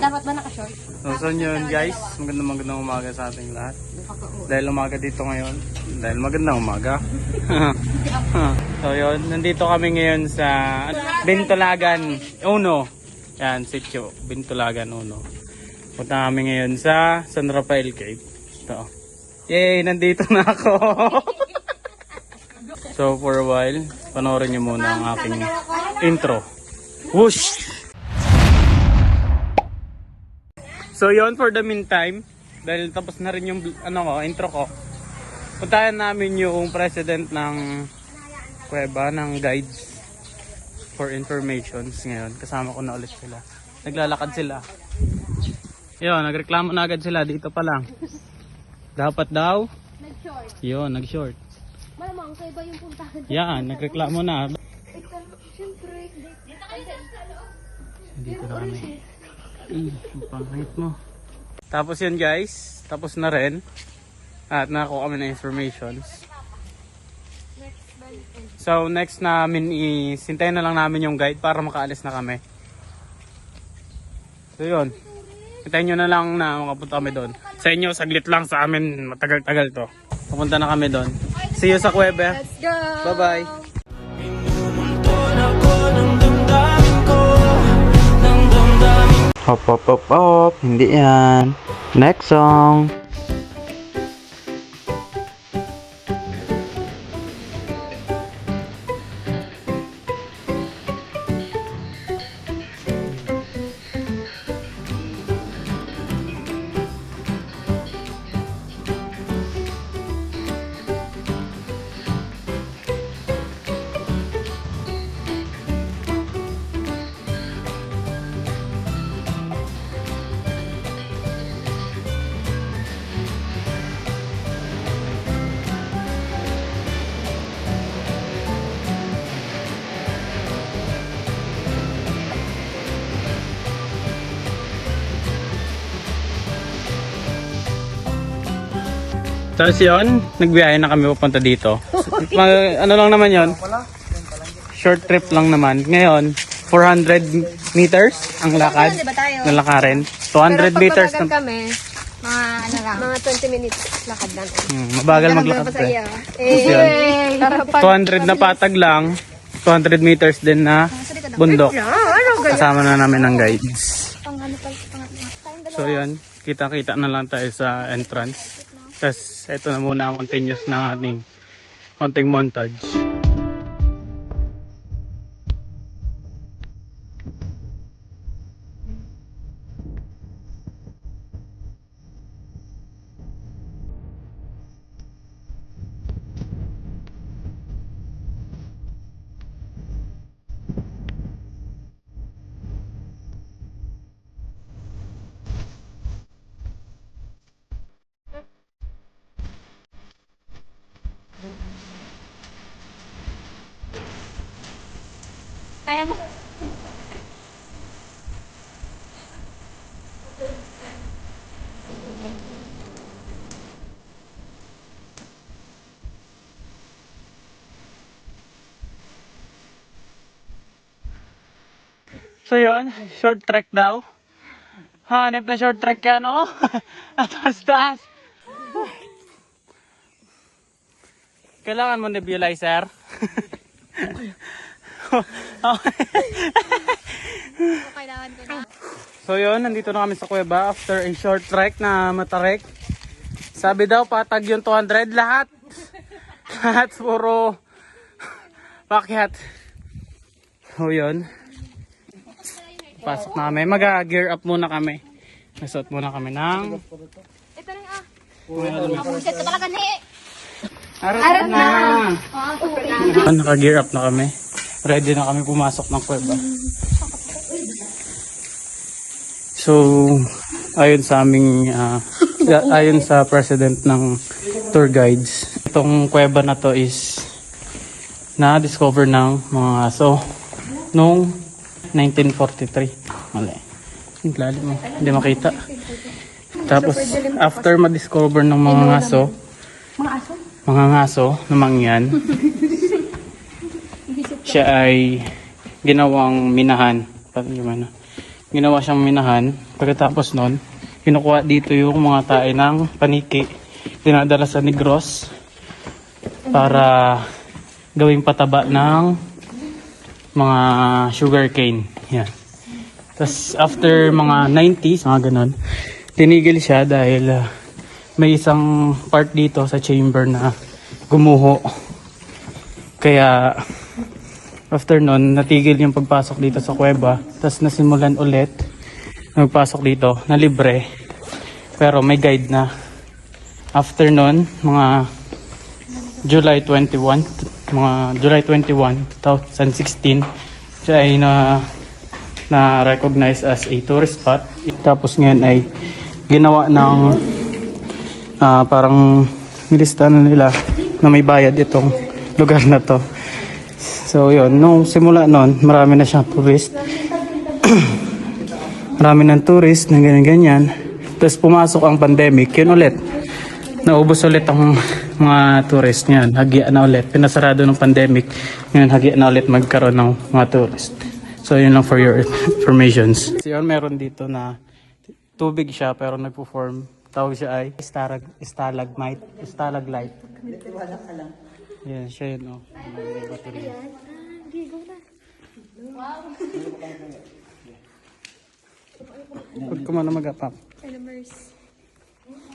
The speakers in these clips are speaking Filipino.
Dapat ba naka-short? So, so yun guys, magandang magandang umaga sa ating lahat. Dahil umaga dito ngayon, dahil magandang umaga. so yun, nandito kami ngayon sa Bintulagan Uno. Yan, sitio, Bintulagan Uno. Punta kami ngayon sa San Rafael Cave. Ito. Yay, nandito na ako. so for a while, panoorin nyo muna ang aking intro. Whoosh! So yon for the meantime, dahil tapos na rin yung ano ko, intro ko. Puntahan namin yung president ng kuweba ng guides for informations ngayon. Kasama ko na ulit sila. Naglalakad sila. Yun, nagreklamo na agad sila dito pa lang. Dapat daw, Nag-short. yun, nag-short. Malamang sa iba yung puntahan. Yan, nagreklamo na. Ito, syempre. Dito kayo sa loob. Dito na kami. Eh, ang pangit mo. Tapos yun guys, tapos na rin. At nakakuha kami ng informations. So next namin is, hintayin na lang namin yung guide para makaalis na kami. So yun. Hintayin nyo na lang na makapunta kami doon. Sa inyo, saglit lang sa amin, matagal-tagal to. Pupunta na kami doon. See you sa Kuwebe. Let's go! Bye-bye. Hop, hop, hop, hop. Hindi yan. Next song. Tapos yun, nagbiyahe na kami papunta dito. Mag- ano lang naman yon? Short trip lang naman. Ngayon, 400 meters ang lakad. Di ba tayo? Na lakarin. 200 meters Pero pag kami, mga ano lang, mga 20 minutes lakad lang. hmm, mabagal maglakad. Eh. iyo. Eh, tara pa. 200 na patag lang. 200 meters din na bundok. ano Kasama na namin ng guides. Ano ano. So yun, kita-kita na lang tayo sa entrance. Tapos ito na muna ang continuous na ating konting montage. So yun, short trek daw. Hanip na short trek yan, oh. Taas, taas. Kailangan mo nebulizer. Kailangan ko na. so yun, nandito na kami sa kuweba after a short trek na matarek. Sabi daw, patag yung 200 lahat. lahat puro pakyat. So yun. Pasok na kami. Mag-gear up muna kami. Nasuot muna kami ng... Ito rin ah. Kamulit ka talaga ni. Arat na! Naka-gear up na kami. Ready na kami pumasok ng kuweba. So, ayon sa aming, ah, ayon sa president ng tour guides, itong kuweba na to is na-discover ng mga aso noong 1943. Mali. Ang lalim mo. Hindi makita. Tapos, after ma-discover ng mga aso, mga ngaso na mangyan, siya ay ginawang minahan. Parang ano, ginawa siyang minahan. Pagkatapos nun, kinukuha dito yung mga tae ng paniki. Dinadala sa Negros para gawing pataba ng mga sugar cane. Yan. Tapos after mga 90s, mga ganun, tinigil siya dahil ah, may isang part dito sa chamber na gumuho. Kaya after nun, natigil yung pagpasok dito sa kuweba. Tapos nasimulan ulit magpasok dito na libre. Pero may guide na. After nun, mga July 21, mga July 21, 2016, siya ay na na recognize as a tourist spot. Tapos ngayon ay ginawa ng ah, parang nilista na nila na may bayad itong lugar na to. So yun, nung simula nun, marami na siyang tourist. marami ng tourist na ganyan-ganyan. Tapos pumasok ang pandemic, yun ulit. Naubos ulit ang mga tourist niyan. Hagya na ulit. Pinasarado ng pandemic. Ngayon, hagya na ulit magkaroon ng mga tourist. So, yun lang for your informations. So, meron dito na tubig siya pero nagpo-form. Tawag siya ay stalag, stalagmite, stalaglite. Yan, siya yun, oh. May baterya. Huwag ko muna mag-apap.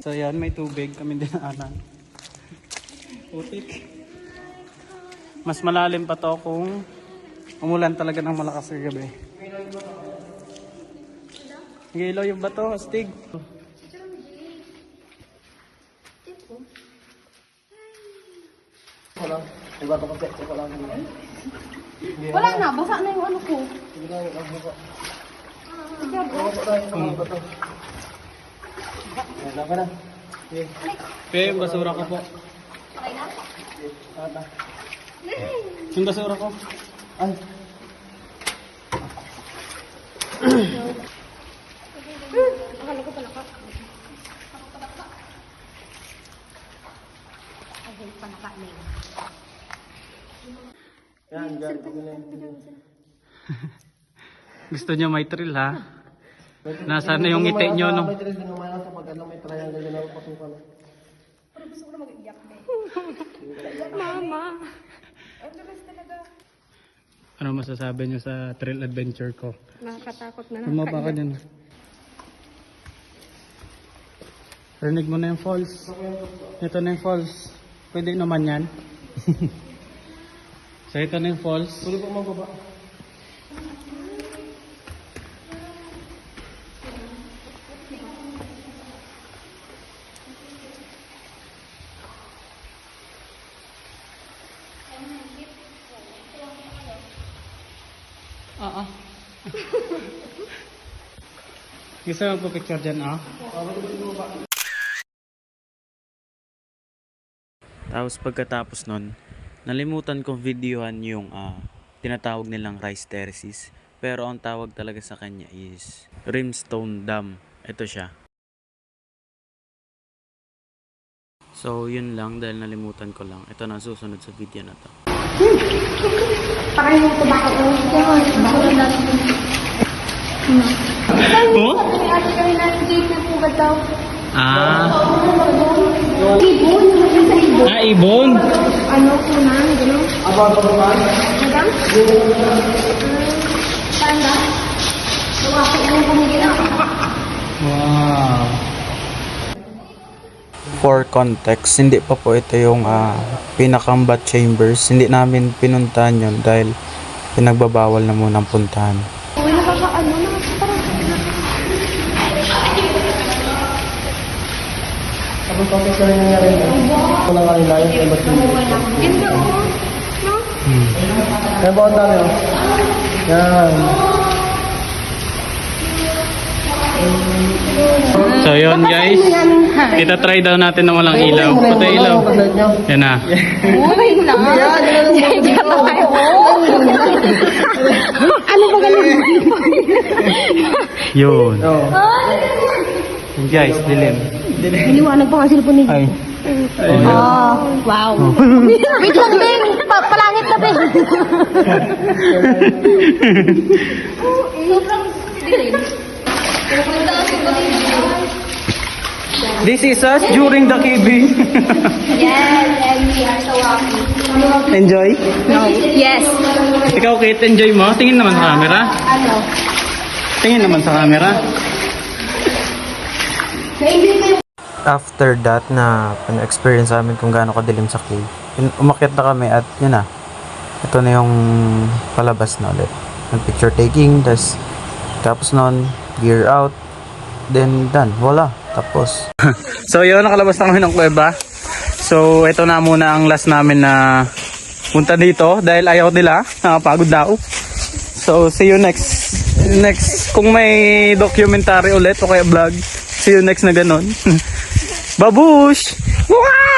So yan, may tubig kami dinaanan. Putik. Mas malalim pa to kung umulan talaga ng malakas sa gabi. Nag-ilaw yung bato, astig. Wala na, basa na yung ano ko. Kaya yung basura ko po. Yung basura ko. Akala ko pala ka. Ay, panaka na yun. Gusto nyo may thrill ha? Nasaan na yung ngiti nyo no? Mama. Ano masasabi nyo sa thrill adventure ko? Nakakatakot na Bumaba ka dyan. Rinig mo na yung falls. Ito na yung falls. Pwede naman yan. so ito na yung falls. Pwede po mababa. Oo. Gusto mo picture dyan, ah? Tapos pagkatapos nun, nalimutan kong videohan yung ah, tinatawag nilang rice terraces. Pero ang tawag talaga sa kanya is Rimstone Dam. Ito siya. So, yun lang dahil nalimutan ko lang. Ito na susunod sa video na to. Parang yung tobacco ko. Bako na natin. Oh? May ate kami na gate na pugad daw. Ah, Ibon, sa ibon. ah ibon. Ano, kunan, gano'n. Aba, aba, aba. Madam? Ba? Ako. Wow. For context, hindi pa po ito yung ah, pinakambat chambers. Hindi namin pinuntahan yun dahil pinagbabawal na munang puntahan. Uy, nakakaano, nakakaparang. Ganda oh. No? Kaya ba ang dami oh? Yan. So yun guys, kita try daw natin na walang ilaw. Patay ilaw. Yan na. Uy, na. Ano ba galing? Yun. Oh. Yun, Guys, dilim. Iniwanag pa nga cellphone ni Ay. Oh, wow. Wait lang, Beng. Pa palangit na, Beng. Sobrang rin. This is us during the KB. Yes, and we are so happy. Enjoy? No. Yes. Ikaw, Kate, enjoy mo? Tingin naman sa camera. Ano? Tingin naman sa camera. After that na experience namin kung gaano kadilim sa cave, umakyat na kami at yun na. Ito na yung palabas na ulit. Nag picture taking, tas tapos nun, gear out, then done. Wala. Tapos. So yun, nakalabas na kami ng kuweba. So ito na muna ang last namin na punta dito dahil ayaw nila, nakapagod daw. So see you next next kung may documentary ulit o kaya vlog. See you next na ganun. Babush! Wow!